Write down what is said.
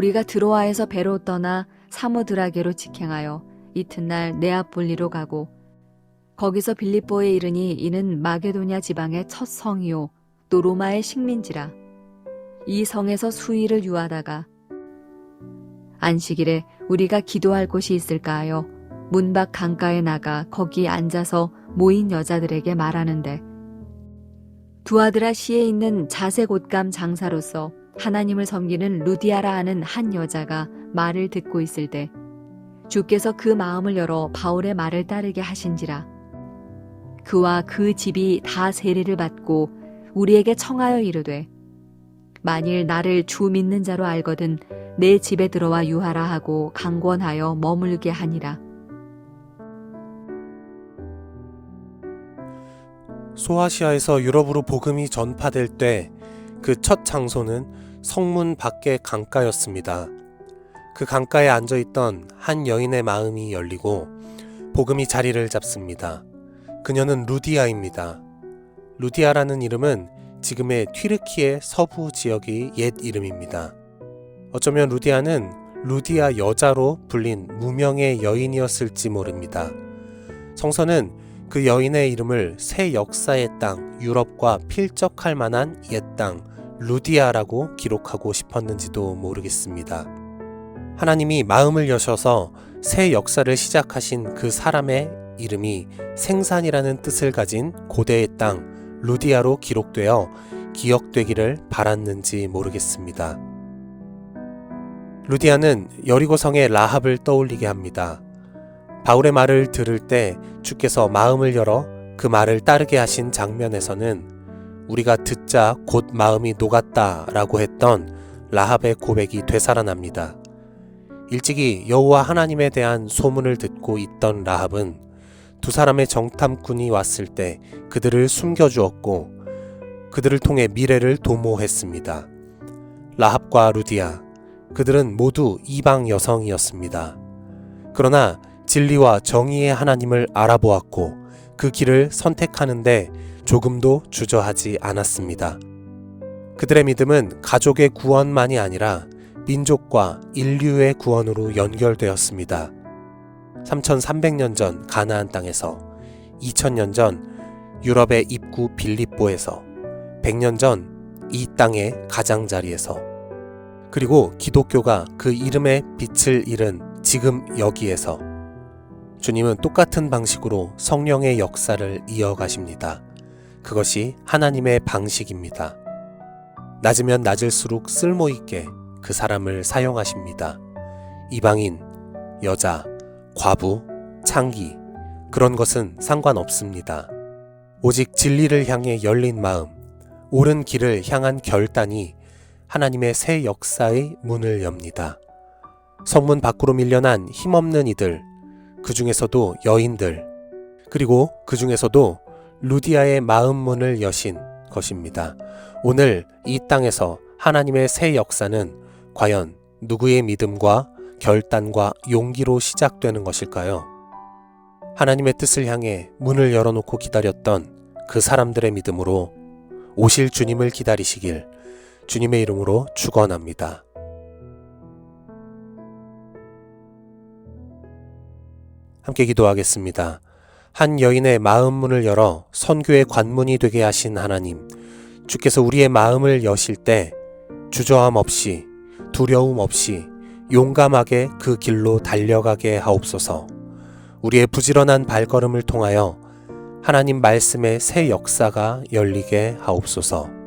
우리가 드로아에서 배로 떠나 사무드라게로 직행하여 이튿날 네아폴리로 가고 거기서 빌립보에 이르니 이는 마게도냐 지방의 첫 성이요 또 로마의 식민지라. 이 성에서 수일을 유하다가 안식일에 우리가 기도할 곳이 있을까 하여 문밖 강가에 나가 거기 앉아서 모인 여자들에게 말하는데 두아드라 시에 있는 자색 옷감 장사로서 하나님을 섬기는 루디아라 하는 한 여자가 말을 듣고 있을 때 주께서 그 마음을 열어 바울의 말을 따르게 하신지라. 그와 그 집이 다 세례를 받고 우리에게 청하여 이르되 만일 나를 주 믿는 자로 알거든 내 집에 들어와 유하라 하고 강권하여 머물게 하니라. 소아시아에서 유럽으로 복음이 전파될 때 그 첫 장소는 성문 밖의 강가였습니다. 그 강가에 앉아 있던 한 여인의 마음이 열리고 복음이 자리를 잡습니다. 그녀는 루디아입니다. 루디아라는 이름은 지금의 튀르키의 서부 지역의 옛 이름입니다. 어쩌면 루디아는 루디아 여자로 불린 무명의 여인이었을지 모릅니다. 성서는 그 여인의 이름을 새 역사의 땅 유럽과 필적할 만한 옛 땅 루디아라고 기록하고 싶었는지도 모르겠습니다. 하나님이 마음을 여셔서 새 역사를 시작하신 그 사람의 이름이 생산이라는 뜻을 가진 고대의 땅 루디아로 기록되어 기억되기를 바랐는지 모르겠습니다. 루디아는 여리고성의 라합을 떠올리게 합니다. 바울의 말을 들을 때 주께서 마음을 열어 그 말을 따르게 하신 장면에서는 우리가 듣자 곧 마음이 녹았다 라고 했던 라합의 고백이 되살아납니다. 일찍이 여호와 하나님에 대한 소문을 듣고 있던 라합은 두 사람의 정탐꾼이 왔을 때 그들을 숨겨주었고 그들을 통해 미래를 도모했습니다. 라합과 루디아 그들은 모두 이방 여성이었습니다. 그러나 진리와 정의의 하나님을 알아보았고 그 길을 선택하는데 조금도 주저하지 않았습니다. 그들의 믿음은 가족의 구원만이 아니라 민족과 인류의 구원으로 연결되었습니다. 3300년 전 가나안 땅에서 2000년 전 유럽의 입구 빌립보에서 100년 전 이 땅의 가장자리에서 그리고 기독교가 그 이름의 빛을 잃은 지금 여기에서 주님은 똑같은 방식으로 성령의 역사를 이어가십니다. 그것이 하나님의 방식입니다. 낮으면 낮을수록 쓸모있게 그 사람을 사용하십니다. 이방인, 여자, 과부, 창기, 그런 것은 상관없습니다. 오직 진리를 향해 열린 마음, 옳은 길을 향한 결단이 하나님의 새 역사의 문을 엽니다. 성문 밖으로 밀려난 힘없는 이들, 그 중에서도 여인들, 그리고 그 중에서도 루디아의 마음 문을 여신 것입니다. 오늘 이 땅에서 하나님의 새 역사는 과연 누구의 믿음과 결단과 용기로 시작되는 것일까요? 하나님의 뜻을 향해 문을 열어놓고 기다렸던 그 사람들의 믿음으로 오실 주님을 기다리시길 주님의 이름으로 축원합니다. 함께 기도하겠습니다. 한 여인의 마음 문을 열어 선교의 관문이 되게 하신 하나님, 주께서 우리의 마음을 여실 때 주저함 없이 두려움 없이 용감하게 그 길로 달려가게 하옵소서. 우리의 부지런한 발걸음을 통하여 하나님 말씀의 새 역사가 열리게 하옵소서.